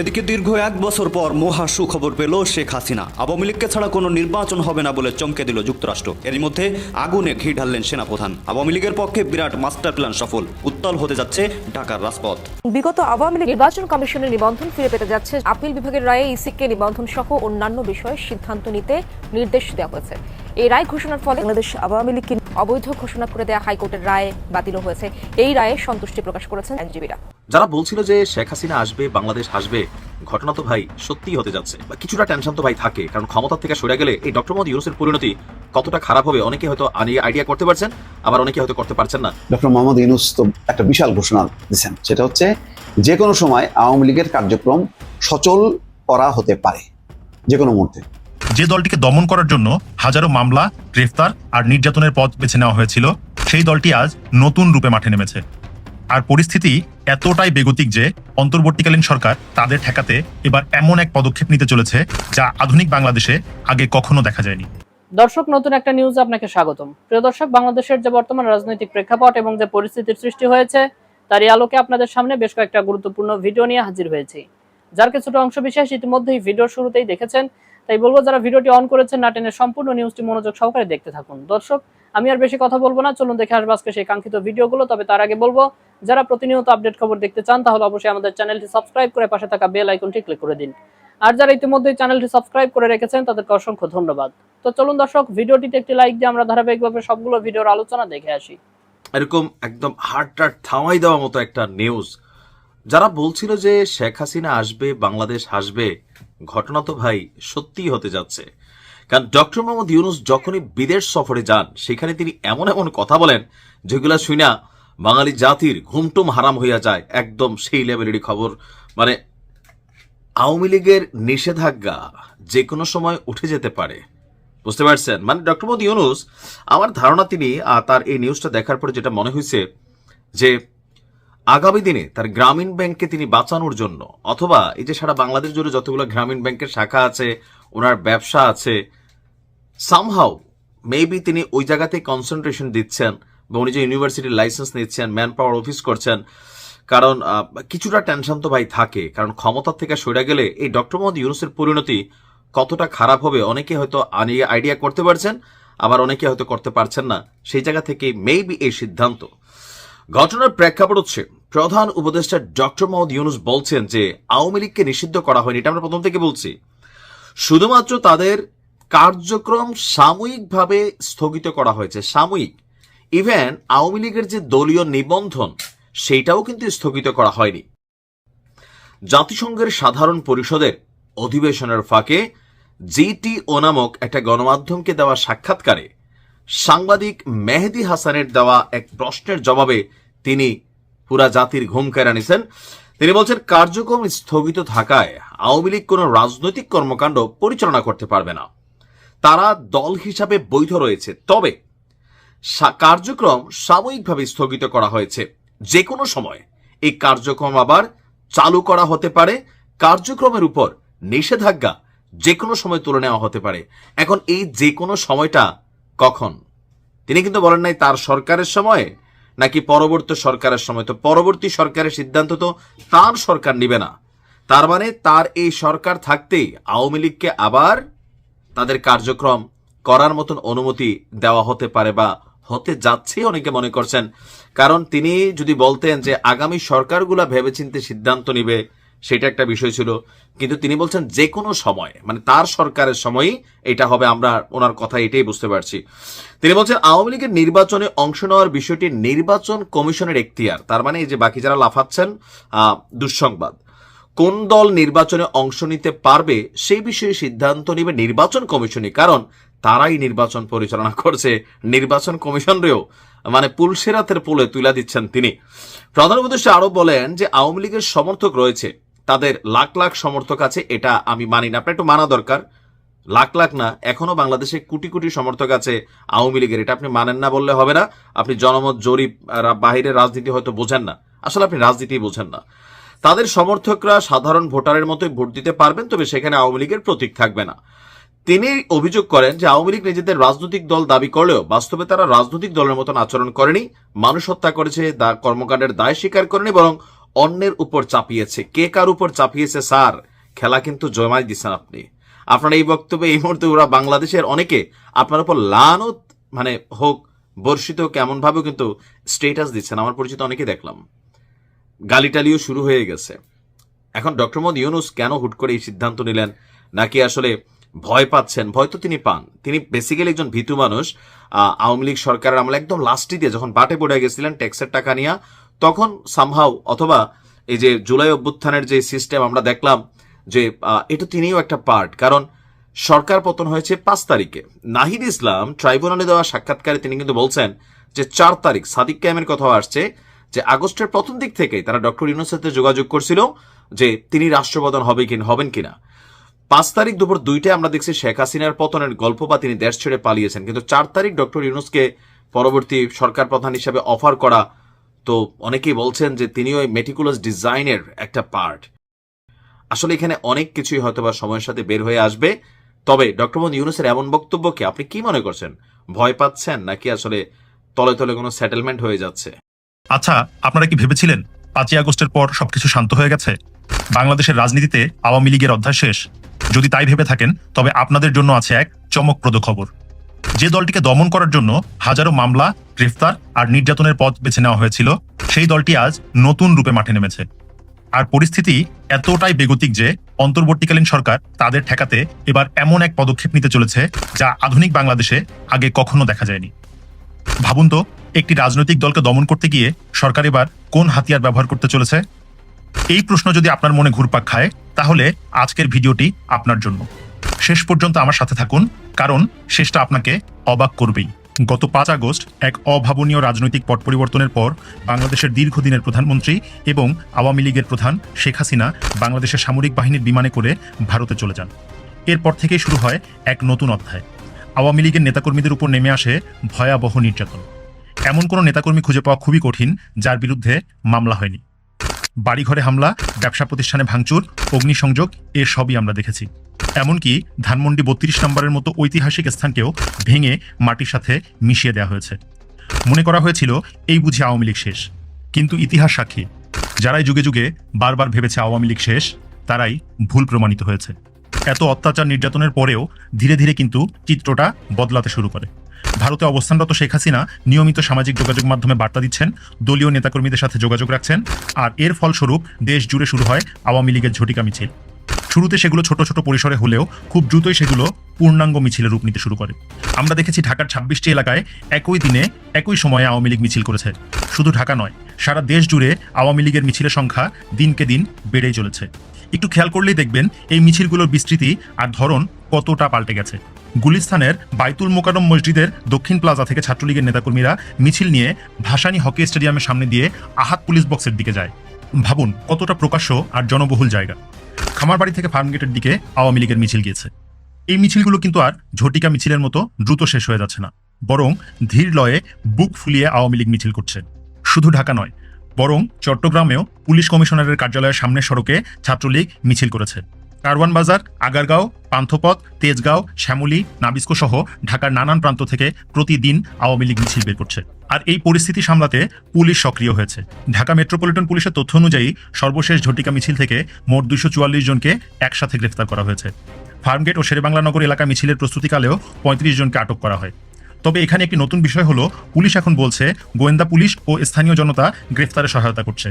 এদিকে দীর্ঘ এক বছর পর মহা সুখবর পেল শেখ হাসিনা। আওয়ামী লীগকে ছাড়া কোনো নির্বাচন হবে না বলে চমকে দিল যুক্তরাষ্ট্র। এরই মধ্যে আগুনে ঘি ঢাললেন সেনাপ্রধান। আওয়ামী লীগের পক্ষে বিরাট মাস্টার প্ল্যান সফল। উত্তাল হতে যাচ্ছে ঢাকার রাজপথ। বিগত আওয়ামী লীগ নির্বাচন কমিশনের নিবন্ধন ফিরে পেতে যাচ্ছে আপিল বিভাগের রায়ে ইসিকে নিবন্ধন সহ অন্যান্য বিষয়ে সিদ্ধান্ত নিতে নির্দেশ দেওয়া হয়েছে। এই রায় ঘোষণার ফলে বাংলাদেশ আওয়ামী লীগকে অবৈধ ঘোষণা করে দেওয়া হাইকোর্টের রায় বাতিল হয়েছে। এই রায়ে সন্তুষ্টি প্রকাশ করেছেন আইনজীবীরা। যারা বলছিল যে শেখ হাসিনা আসবে বাংলাদেশ আসবে ঘটনা তো ভাই সত্যি হতে যাচ্ছে। বা কিছুটা টেনশন তো ভাই থাকে কারণ ক্ষমতা থেকে সরে গেলে এই ডক্টর মোহাম্মদ ইউনুসের পরিণতি কতটা খারাপ হবে অনেকে হয়তো আইডিয়া করতে পারছেন আবার অনেকে হয়তো করতে পারছেন না। ডক্টর মোহাম্মদ ইউনুস তো একটা বিশাল ঘোষণা দিয়েছেন সেটা হচ্ছে যে কোনো সময় আওয়ামী লীগের কার্যক্রম সচল করা হতে পারে যে কোনো মুহূর্তে। যে দলটিকে দমন করার জন্য হাজারো মামলা, গ্রেফতার আর নির্যাতনের পথ বেছে নেওয়া হয়েছিল, সেই দলটি আজ নতুন রূপে মাঠে নেমেছে। আর পরিস্থিতি এতটাই বেগতিক যে অন্তর্বর্তীকালীন সরকার তাদের ঠেকাতে এবার এমন এক পদক্ষেপ নিতে চলেছে যা আধুনিক বাংলাদেশে আগে কখনো দেখা যায়নি। দর্শক, নতুন একটা নিউজে আপনাকে স্বাগতম। প্রিয় দর্শক, বাংলাদেশের যে বর্তমান রাজনৈতিক প্রেক্ষাপট এবং যে পরিস্থিতির সৃষ্টি হয়েছে, তারই আলোকে আপনাদের সামনে বেশ কয়েকটা গুরুত্বপূর্ণ ভিডিও নিয়ে হাজির হয়েছি। যার কিছুটা অংশ বিশেষ ইতিমধ্যেই ভিডিওর শুরুতেই দেখেছেন, তাই বলব যারা ভিডিওটি অন করেছেন না টেনে সম্পূর্ণ নিউজটি মনোযোগ সহকারে দেখতে থাকুন। দর্শক, আমি আর বেশি কথা বলব না, চলুন দেখে আসব আজকে সেই কাঙ্ক্ষিত ভিডিওগুলো, তবে তার আগে বলব, যারা প্রতিনিয়ত আপডেট খবর দেখতে চান, তাহলে অবশ্যই আমাদের চ্যানেলটি সাবস্ক্রাইব করে পাশে থাকা বেল আইকনটি ক্লিক করে দিন। আর যারা ইতিমধ্যে চ্যানেলটি সাবস্ক্রাইব করে রেখেছেন, তাদেরকে অসংখ্য ধন্যবাদ। তো চলুন দর্শক, ভিডিওটিতে একটি লাইক দিয়ে আমরা ধারাবাহিকভাবে সবগুলো ভিডিওর আলোচনা দেখে আসি। এরকম একদম হার্টটা থামাই দেওয়ার মতো একটা নিউজ যারা বলছিল যে শেখ হাসিনা আসবে, বাংলাদেশ আসবে ঘটনা তো ভাই সত্যিই হতে যাচ্ছে। কারণ ডক্টর মোহাম্মদ ইউনুস যখনই বিদেশ সফরে যান, সেখানে তিনি এমন এমন কথা বলেন যেগুলা শুনা বাঙালি জাতির ঘুমটুম হারাম হইয়া যায়, একদম সেই লেভেলেরই খবর। মানে আওয়ামী লীগের নিষেধাজ্ঞা যে কোনো সময় উঠে যেতে পারে। বুঝতে পারছেন? মানে ডক্টর মোহাম্মদ ইউনুস, আমার ধারণা তিনি তার এই নিউজটা দেখার পরে যেটা মনে হয়েছে যে আগামী দিনে তার গ্রামীণ ব্যাংককে তিনি বাঁচানোর জন্য, অথবা এই যে সারা বাংলাদেশ জুড়ে যতগুলো গ্রামীণ ব্যাংকের শাখা আছে, ওনার ব্যবসা আছে সামহাও মেবি তিনি ওই জায়গাতে কনসেন্ট্রেশন দিচ্ছেন, বা উনি যে ইউনিভার্সিটির লাইসেন্স নিচ্ছেন ম্যান পাওয়ার অফিস করছেন, কারণ কিছুটা টেনশন তো ভাই থাকে, কারণ ক্ষমতার থেকে সরে গেলে এই ডক্টর মোহাম্মদ ইউনুসের পরিণতি কতটা খারাপ হবে অনেকে হয়তো আইডিয়া করতে পারছেন, আবার অনেকে হয়তো করতে পারছেন না, সেই জায়গা থেকে মেবি এই সিদ্ধান্ত। ঘটনার প্রেক্ষাপট হচ্ছে প্রধান উপদেষ্টা ডক্টর মোহাম্মদ ইউনুস বলছেন যে আওয়ামী লীগকে নিষিদ্ধ করা হয়নি, এটা আমরা প্রথম থেকে বলছি। শুধুমাত্র তাদের কার্যক্রম সাময়িকভাবে স্থগিত করা হয়েছে, সাময়িক। ইভেন আওয়ামী লীগের যে দলীয় নিবন্ধন সেইটাও কিন্তু স্থগিত করা হয়নি। জাতিসংঘের সাধারণ পরিষদের অধিবেশনের ফাঁকে জিটি ও নামক একটা গণমাধ্যমকে দেওয়া সাক্ষাৎকারে সাংবাদিক মেহেদি হাসানের দেওয়া এক প্রশ্নের জবাবে তিনি পুরা জাতির ঘুম কেড়ে তিনি বলছেন, কার্যক্রম স্থগিত থাকায় আওয়ামী লীগ কোনো রাজনৈতিক কর্মকাণ্ড পরিচালনা করতে পারবে না। তারা দল হিসাবে বৈধ রয়েছে। তবে কার্যক্রম সাময়িকভাবে স্থগিত করা হয়েছে। যে কোনো সময় এই কার্যক্রম আবার চালু করা হতে পারে। কার্যক্রমের উপর নিষেধাজ্ঞা যে কোনো সময় তুলে নেওয়া হতে পারে। এখন এই যে কোনো সময়টা কখন? তিনি কিন্তু বলেন নাই, তার সরকারের সময় নাকি পরবর্তী সরকারের সময়? তো পরবর্তী সরকারের সিদ্ধান্ত তো তার সরকার নিবে না। তার মানে তার এই সরকার থাকতেই আওয়ামী লীগকে আবার তাদের কার্যক্রম করার মতন অনুমতি দেওয়া হতে পারে বা হতে যাচ্ছে অনেকে মনে করছেন। কারণ তিনি যদি বলতেন যে আগামী সরকারগুলা ভেবেচিন্তে সিদ্ধান্ত নিবে সেটা একটা বিষয় ছিল। কিন্তু তিনি বলছেন যে কোনো সময় মানে তার সরকারের সময়ই এটা হবে, আমরা ওনার কথা এটাই বুঝতে পারছি। তিনি বলছেন, আওয়ামী লীগের নির্বাচনে অংশ নেওয়ার বিষয়টি নির্বাচন কমিশনের এখতিয়ার। তার মানে এই যে বাকি যারা লাফাচ্ছেন দুঃসংবাদ। কোন দল নির্বাচনে অংশ নিতে পারবে সেই বিষয়ে সিদ্ধান্ত নেবে নির্বাচন কমিশনই, কারণ তারাই নির্বাচন পরিচালনা করছে। নির্বাচন কমিশনরেও মানে পুলসেরাতের পোলে তুলে দিচ্ছেন তিনি। প্রধান আরও বলেন যে আওয়ামী লীগের সমর্থক রয়েছে। তাদের লাখ লাখ সমর্থক আছে, এটা আমি মানি না। আপনার একটু মানা দরকার। লাখ লাখ না, এখনও বাংলাদেশে কোটি কোটি সমর্থক আছে আওয়ামী লীগের, এটা আপনি মানেন না বললে হবে না। আপনি জনমত, জরিপ বাহিরের রাজনীতি হয়তো বোঝেন না। আসলে আপনি রাজনীতি বোঝেন না। তাদের সমর্থকরা সাধারণ ভোটারের মতোই ভোট দিতে পারবেন, তবে সেখানে আওয়ামী লীগের প্রতীক থাকবে না। তিনি অভিযোগ করেন যে আওয়ামী লীগ নিজেদের রাজনৈতিক দল দাবি করলেও বাস্তবে তারা রাজনৈতিক দলের মতন আচরণ করেনি। মানুষ হত্যা করেছে, দা- কর্মকাণ্ডের দায় স্বীকার করেনি, বরং অন্যের উপর চাপিয়েছে। কে কার উপর চাপিয়েছে, স্যার? খেলা কিন্তু জমাই দিচ্ছেন আপনি। আপনার এই বক্তব্যে এই মুহূর্তে ওরা বাংলাদেশের অনেকে আপনার উপর লানত মানে হোক, বর্ষিত কেমন ভাবেও কিন্তু স্টেটাস দিচ্ছেন। আমার পরিচিত অনেকে দেখলাম। গালিটালিও শুরু হয়ে গেছে। এখন ডক্টর মোহাম্মদ ইউনুস কেন হুট করে এই সিদ্ধান্ত নিলেন? নাকি আসলে ভয় পাচ্ছেন? ভয় তো তিনি পান। তিনি বেসিক্যালি একজন ভীতু মানুষ। আওয়ামী লীগ সরকারের আমলে একদম লাস্টিতে যখন বাটে পড়ে গেছিলেন, ট্যাক্সের টাকা নিয়ে তখন সামহাও অথবা এই যে জুলাই অভ্যুত্থানের যে সিস্টেম আমরা দেখলাম যে এটা তিনিও একটা পার্ট কারণ সরকার পতন হয়েছে পাঁচ তারিখে। নাহিদ ইসলাম ট্রাইব্যুনালে দেওয়া সাক্ষাৎকারে তিনি কিন্তু বলছেন যে, চার তারিখ সাদিক ক্যামের কথাও আসছে যে, আগস্টের প্রথম দিক থেকেই তারা ডক্টর ইউনুসের সাথে যোগাযোগ করছিল যে, তিনি রাষ্ট্রপতন হবে কিনা, হবেন কিনা। পাঁচ তারিখ দুপুর দুইটায় আমরা দেখছি শেখ হাসিনার পতনের গল্প বা তিনি দেশ ছেড়ে পালিয়েছেন। কিন্তু চার তারিখ ডক্টর ইউনুসকে পরবর্তী সরকার প্রধান হিসেবে অফার করা তো অনেকেই বলছেন যে তিনি ওই মেটিকুলাস ডিজাইনের একটা পার্ট আসলে এখানে অনেক কিছুই হয়তো বা সময়ের সাথে বের হয়ে আসবে। তবে ডক্টর মোহাম্মদ ইউনুসের এমন বক্তব্যকে আপনি কি মনে করছেন? ভয় পাচ্ছেন নাকি আসলে তলে তলে কোনো সেটেলমেন্ট হয়ে যাচ্ছে? আচ্ছা আপনারা কি ভেবেছিলেন পাঁচই আগস্টের পর সবকিছু শান্ত হয়ে গেছে? বাংলাদেশের রাজনীতিতে আওয়ামী লীগের অধ্যায় শেষ। যদি তাই ভেবে থাকেন, তবে আপনাদের জন্য আছে এক চমকপ্রদ খবর। যে দলটিকে দমন করার জন্য হাজারো মামলা, গ্রেফতার আর নির্যাতনের পথ বেছে নেওয়া হয়েছিল, সেই দলটি আজ নতুন রূপে মাঠে নেমেছে। আর পরিস্থিতি এতটাই বেগতিক যে অন্তর্বর্তীকালীন সরকার তাদের ঠেকাতে এবার এমন এক পদক্ষেপ নিতে চলেছে যা আধুনিক বাংলাদেশে আগে কখনো দেখা যায়নি। ভাবুন তো, একটি রাজনৈতিক দলকে দমন করতে গিয়ে সরকার এবার কোন হাতিয়ার ব্যবহার করতে চলেছে? এই প্রশ্ন যদি আপনার মনে ঘুরপাক খায়, তাহলে আজকের ভিডিওটি আপনার জন্য। শেষ পর্যন্ত আমার সাথে থাকুন কারণ শেষটা আপনাকে অবাক করবেই। গত পাঁচ আগস্ট এক অভাবনীয় রাজনৈতিক পট পরিবর্তনের পর বাংলাদেশের দীর্ঘদিনের প্রধানমন্ত্রী এবং আওয়ামী লীগের প্রধান শেখ হাসিনা বাংলাদেশের সামরিক বাহিনীর বিমানে করে ভারতে চলে যান। এরপর থেকেই শুরু হয় এক নতুন অধ্যায়। আওয়ামী লীগের নেতাকর্মীদের উপর নেমে আসে ভয়াবহ নির্যাতন। এমন কোনো নেতাকর্মী খুঁজে পাওয়া খুবই কঠিন, যার বিরুদ্ধে মামলা হয়নি। বাড়িঘরে হামলা, ব্যবসা প্রতিষ্ঠানে ভাঙচুর, অগ্নিসংযোগ এর সবই আমরা দেখেছি। এমনকি ধানমন্ডি বত্রিশ নম্বরের মতো ঐতিহাসিক স্থানকেও ভেঙে মাটির সাথে মিশিয়ে দেওয়া হয়েছে। মনে করা হয়েছিল এই বুঝি আওয়ামী লীগ শেষ। কিন্তু ইতিহাস সাক্ষী, যারাই যুগে যুগে বারবার ভেবেছে আওয়ামী লীগ শেষ, তারাই ভুল প্রমাণিত হয়েছে। এত অত্যাচার নির্যাতনের পরেও ধীরে ধীরে কিন্তু চিত্রটা বদলাতে শুরু করে। ভারতে অবস্থানরত শেখ হাসিনা নিয়মিত সামাজিক যোগাযোগ মাধ্যমে বার্তা দিচ্ছেন, দলীয় নেতাকর্মীদের সাথে যোগাযোগ রাখছেন, আর এর ফলস্বরূপ দেশ জুড়ে শুরু হয় আওয়ামী লীগের ঝটিকা মিছিল শুরুতে সেগুলো ছোট ছোট পরিসরে হলেও খুব দ্রুতই সেগুলো পূর্ণাঙ্গ মিছিলের রূপ নিতে শুরু করে। আমরা দেখেছি ঢাকার ছাব্বিশটি এলাকায় একই দিনে একই সময়ে আওয়ামী লীগ মিছিল করেছে। শুধু ঢাকা নয়, সারা দেশ জুড়ে আওয়ামী লীগের মিছিলের সংখ্যা দিনকে দিন বেড়েই চলেছে। একটু খেয়াল করলেই দেখবেন এই মিছিলগুলোর বিস্তৃতি আর ধরন কতটা পাল্টে গেছে। গুলিস্তানের বাইতুল মোকারম মসজিদের দক্ষিণ প্লাজা থেকে ছাত্রলীগের নেতাকর্মীরা মিছিল নিয়ে ভাসানী হকি স্টেডিয়ামের সামনে দিয়ে আহাত পুলিশ বক্সের দিকে যায়। ভাবুন কতটা প্রকাশ্য আর জনবহুল জায়গা। খামারবাড়ি থেকে ফার্ম গেটের দিকে আওয়ামী লীগের মিছিল গিয়েছে। এই মিছিলগুলো কিন্তু আর ঝটিকা মিছিলের মতো দ্রুত শেষ হয়ে যাচ্ছে না, বরং ধীর লয়ে বুক ফুলিয়ে আওয়ামী লীগ মিছিল করছে। শুধু ঢাকা নয়, বরং চট্টগ্রামেও পুলিশ কমিশনারের কার্যালয়ের সামনের সড়কে ছাত্রলীগ মিছিল করেছে। কারওয়ান বাজার, আগারগাঁও, পান্থপথ, তেজগাঁও, শ্যামলী নাবিস্কো সহ ঢাকার নানান প্রান্ত থেকে প্রতিদিন আওয়ামী লীগ মিছিল বের করছে। আর এই পরিস্থিতি সামলাতে পুলিশ সক্রিয় হয়েছে। ঢাকা মেট্রোপলিটন পুলিশের তথ্য অনুযায়ী সর্বশেষ ঝটিকা মিছিল থেকে মোট দুইশো চুয়াল্লিশ জনকে একসাথে গ্রেফতার করা হয়েছে। ফার্মগেট ও শেরেবাংলা নগর এলাকা মিছিলের প্রস্তুতিকালেও পঁয়ত্রিশ জনকে আটক করা হয়। তবে এখানে একটি নতুন বিষয় হলো, পুলিশ এখন বলছে, গোয়েন্দা পুলিশ ও স্থানীয় জনতা গ্রেফতারে সহায়তা করছে।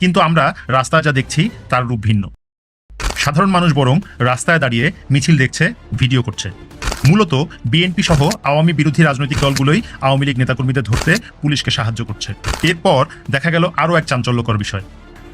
কিন্তু আমরা রাস্তায় যা দেখছি, তার রূপ ভিন্ন। সাধারণ মানুষ বরং রাস্তায় দাঁড়িয়ে মিছিল দেখছে, ভিডিও করছে। মূলত বিএনপি সহ আওয়ামী বিরোধী রাজনৈতিক দলগুলোই আওয়ামী লীগ নেতাকর্মীদের ধরতে পুলিশকে সাহায্য করছে। এরপর দেখা গেল আরও এক চাঞ্চল্যকর বিষয়।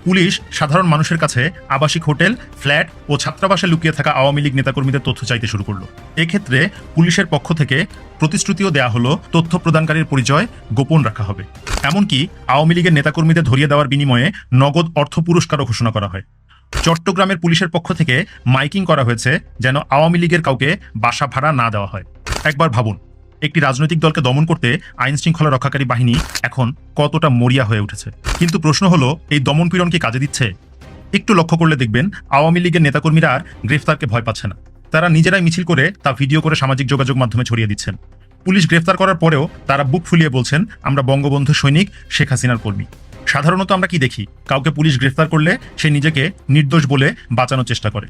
পুলিশ সাধারণ মানুষের কাছে আবাসিক হোটেল, ফ্ল্যাট ও ছাত্রাবাসে লুকিয়ে থাকা আওয়ামী লীগ নেতাকর্মীদের তথ্য চাইতে শুরু করল। এক্ষেত্রে পুলিশের পক্ষ থেকে প্রতিশ্রুতিও দেয়া হলো, তথ্য প্রদানকারীর পরিচয় গোপন রাখা হবে। এমনকি আওয়ামী লীগের নেতাকর্মীদের ধরিয়ে দেওয়ার বিনিময়ে নগদ অর্থ পুরস্কারও ঘোষণা করা হয়। চট্টগ্রামের পুলিশের পক্ষ থেকে মাইকিং করা হয়েছে যেন আওয়ামী লীগের কাউকে বাসা ভাড়া না দেওয়া হয়। একবার ভাবুন, একটি রাজনৈতিক দলকে দমন করতে আইন শৃঙ্খলা রক্ষাকারী বাহিনী এখন কতটা মরিয়া হয়ে উঠেছে? কিন্তু প্রশ্ন হলো, এই দমন পীড়ন কি কাজে দিচ্ছে? একটু লক্ষ্য করলে দেখবেন, আওয়ামী লীগের নেতাকর্মীরা আর গ্রেফতারকে ভয় পাচ্ছে না। তারা নিজেরাই মিছিল করে তা ভিডিও করে সামাজিক যোগাযোগ মাধ্যমে ছড়িয়ে দিচ্ছেন। পুলিশ গ্রেফতার করার পরেও তারা বুক ফুলিয়ে বলছেন, আমরা বঙ্গবন্ধু সৈনিক, শেখ হাসিনার কর্মী। সাধারণত আমরা কি দেখি? কাউকে পুলিশ গ্রেফতার করলে সে নিজেকে নির্দোষ বলে বাঁচানোর চেষ্টা করে।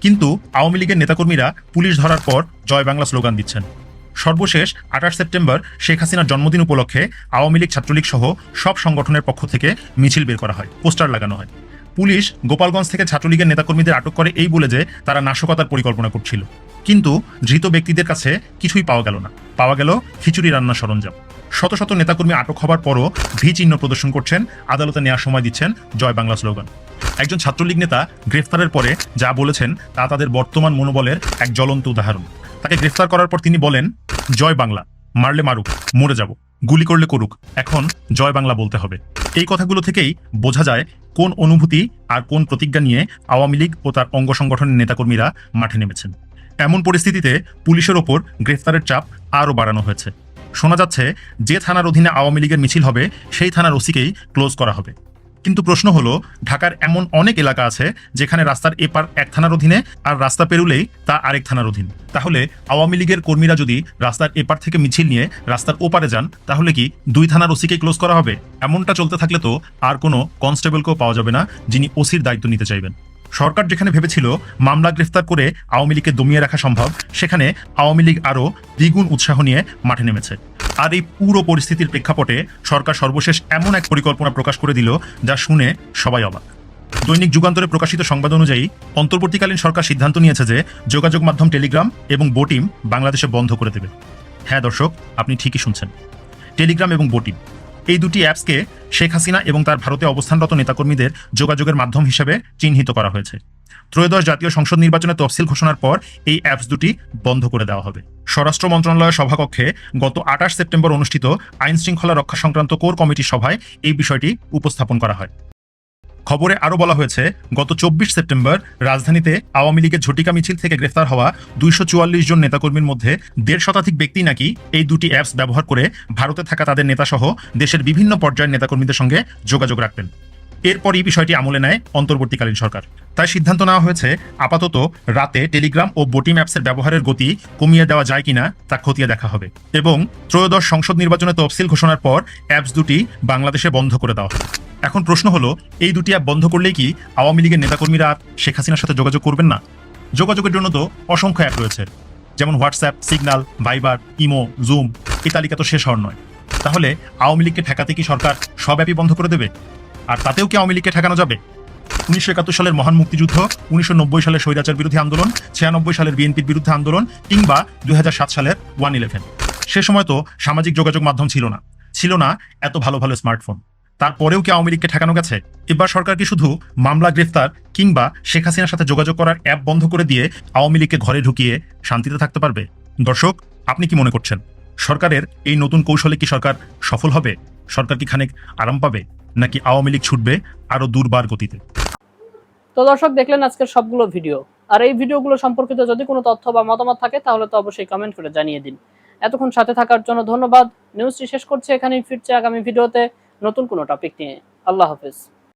কিন্তু আওয়ামী লীগের নেতাকর্মীরা পুলিশ ধরার পর জয় বাংলা স্লোগান দিচ্ছেন। সর্বশেষ আঠাশ সেপ্টেম্বর শেখ হাসিনার জন্মদিন উপলক্ষে আওয়ামী লীগ, ছাত্রলীগ সহ সব সংগঠনের পক্ষ থেকে মিছিল বের করা হয়, পোস্টার লাগানো হয়। পুলিশ গোপালগঞ্জ থেকে ছাত্রলীগের নেতাকর্মীদের আটক করে এই বলে যে তারা নাশকতার পরিকল্পনা করছিল। কিন্তু ধৃত ব্যক্তিদের কাছে কিছুই পাওয়া গেল না। পাওয়া গেল খিচুড়ি রান্নার সরঞ্জাম। শত শত নেতাকর্মী আটক হবার পরও ভি চিহ্ন প্রদর্শন করছেন, আদালতে নেওয়ার সময় দিচ্ছেন জয় বাংলা স্লোগান। একজন ছাত্রলীগ নেতা গ্রেফতারের পরে যা বলেছেন তা তাদের বর্তমান মনোবলের এক জ্বলন্ত উদাহরণ। তাকে গ্রেফতার করার পর তিনি বলেন, জয় বাংলা, মারলে মারুক, মরে যাব, গুলি করলে করুক, এখন জয় বাংলা বলতে হবে। এই কথাগুলো থেকেই বোঝা যায় কোন অনুভূতি আর কোন প্রতিজ্ঞা নিয়ে আওয়ামী লীগ ও তার অঙ্গ সংগঠনের নেতাকর্মীরা মাঠে নেমেছেন। এমন পরিস্থিতিতে পুলিশের ওপর গ্রেফতারের চাপ আরও বাড়ানো হয়েছে। শোনা যাচ্ছে, যে থানার অধীনে আওয়ামী লীগের মিছিল হবে, সেই থানার ওসিকেই ক্লোজ করা হবে। কিন্তু প্রশ্ন হলো, ঢাকার এমন অনেক এলাকা আছে, যেখানে রাস্তার এপার এক থানার অধীনে আর রাস্তা পেরুলেই তা আরেক থানার অধীন। তাহলে আওয়ামী লীগের কর্মীরা যদি রাস্তার এপার থেকে মিছিল নিয়ে রাস্তার ওপারে যান, তাহলে কি দুই থানার ওসিকে ক্লোজ করা হবে? এমনটা চলতে থাকলে তো আর কোনো কনস্টেবলকেও পাওয়া যাবে না, যিনি ওসির দায়িত্ব নিতে চাইবেন। সরকার যেখানে ভেবেছিল মামলা গ্রেফতার করে আওয়ামী লীগকে দমিয়ে রাখা সম্ভব, সেখানে আওয়ামী লীগ আরও দ্বিগুণ উৎসাহ নিয়ে মাঠে নেমেছে। আর এই পুরো পরিস্থিতির প্রেক্ষাপটে সরকার সর্বশেষ এমন এক পরিকল্পনা প্রকাশ করে দিল যা শুনে সবাই অবাক। দৈনিক যুগান্তরে প্রকাশিত সংবাদ অনুযায়ী, অন্তর্বর্তীকালীন সরকার সিদ্ধান্ত নিয়েছে যে যোগাযোগ মাধ্যম টেলিগ্রাম এবং বোটিম বাংলাদেশে বন্ধ করে দেবে। হ্যাঁ দর্শক, আপনি ঠিকই শুনছেন। টেলিগ্রাম এবং বোটিম এই দুটি অ্যাপসকে শেখ হাসিনা এবং তার ভারতে অবস্থানরত নেতাকর্মীদের যোগাযোগের মাধ্যম হিসেবে চিহ্নিত করা হয়েছে। ত্রয়োদশ জাতীয় সংসদ নির্বাচনে তফসিল ঘোষণার পর এই অ্যাপস দুটি বন্ধ করে দেওয়া হবে। স্বরাষ্ট্র মন্ত্রণালয়ের সভাকক্ষে গত আঠাশ সেপ্টেম্বর অনুষ্ঠিত আইন শৃঙ্খলা রক্ষা সংক্রান্ত কোর কমিটির সভায় এই বিষয়টি উপস্থাপন করা হয়। খবরে আরও বলা হয়েছে, গত চব্বিশ সেপ্টেম্বর রাজধানীতে আওয়ামী লীগের ঝটিকা মিছিল থেকে গ্রেফতার হওয়া দুইশো চুয়াল্লিশ জন নেতাকর্মীর মধ্যে দেড় শতাধিক ব্যক্তি নাকি এই দুটি অ্যাপস ব্যবহার করে ভারতে থাকা তাদের নেতাসহ দেশের বিভিন্ন পর্যায়ের নেতাকর্মীদের সঙ্গে যোগাযোগ রাখবেন। এরপরই বিষয়টি আমলে নেয় অন্তর্বর্তীকালীন সরকার। তাই সিদ্ধান্ত নেওয়া হয়েছে, আপাতত রাতে টেলিগ্রাম ও বোটিম অ্যাপসের ব্যবহারের গতি কমিয়ে দেওয়া যায় কিনা তা খতিয়ে দেখা হবে এবং ত্রয়োদশ সংসদ নির্বাচনে তফসিল ঘোষণার পর অ্যাপস দুটি বাংলাদেশে বন্ধ করে দেওয়া হবে। এখন প্রশ্ন হলো, এই দুটি অ্যাপ বন্ধ করলেই কি আওয়ামী লীগের নেতাকর্মীরা শেখ হাসিনার সাথে যোগাযোগ করবেন না? যোগাযোগের জন্য তো অসংখ্য অ্যাপ রয়েছে, যেমন WhatsApp Signal Viber imo Zoom এই তালিকা তো শেষ হওয়ার নয়। তাহলে আওয়ামী লীগকে ঠেকাতে কি সরকার সব অ্যাপই বন্ধ করে দেবে? আর তাতেও কি আওয়ামী লীগকে ঠেকানো যাবে? উনিশশো একাত্তর সালের মহান মুক্তিযুদ্ধ, উনিশশো নব্বই সালের স্বৈরাচার বিরোধী আন্দোলন, ছিয়ানব্বই সালের বিএনপির বিরুদ্ধে আন্দোলন, কিংবা দু হাজার সাত সালের ওয়ান ইলেভেন। সে সময় তো সামাজিক যোগাযোগ মাধ্যম ছিল না ছিল না এত ভালো ভালো স্মার্টফোন তারপরেও কি আওয়ামী লীগকে ঠেকানো গেছে? এবার সরকার কি শুধু মামলা, গ্রেফতার কিংবা শেখ হাসিনার সাথে যোগাযোগ করার অ্যাপ বন্ধ করে দিয়ে আওয়ামী লীগকে ঘরে ঢুকিয়ে শান্তিতে থাকতে পারবে? দর্শক, আপনি কি মনে করছেন? সরকারের এই নতুন কৌশলে কি সরকার সফল হবে? সরকার কি খানিক আরাম পাবে? নাকি আওয়ামী লীগ ছুটবে আরও দুর্বার গতিতে? তো দর্শক, দেখলেন আজকের সবগুলো ভিডিও। আর এই ভিডিওগুলো সম্পর্কিত যদি কোনো তথ্য বা মতামত থাকে, তাহলে তো অবশ্যই কমেন্ট করে জানিয়ে দিন। এতক্ষণ সাথে থাকার জন্য ধন্যবাদ। নিউজটি শেষ করছে এখানেই, ফিরছে আগামী ভিডিওতে। নতুন কোনো টপিক নিয়ে। আল্লাহ হাফেজ।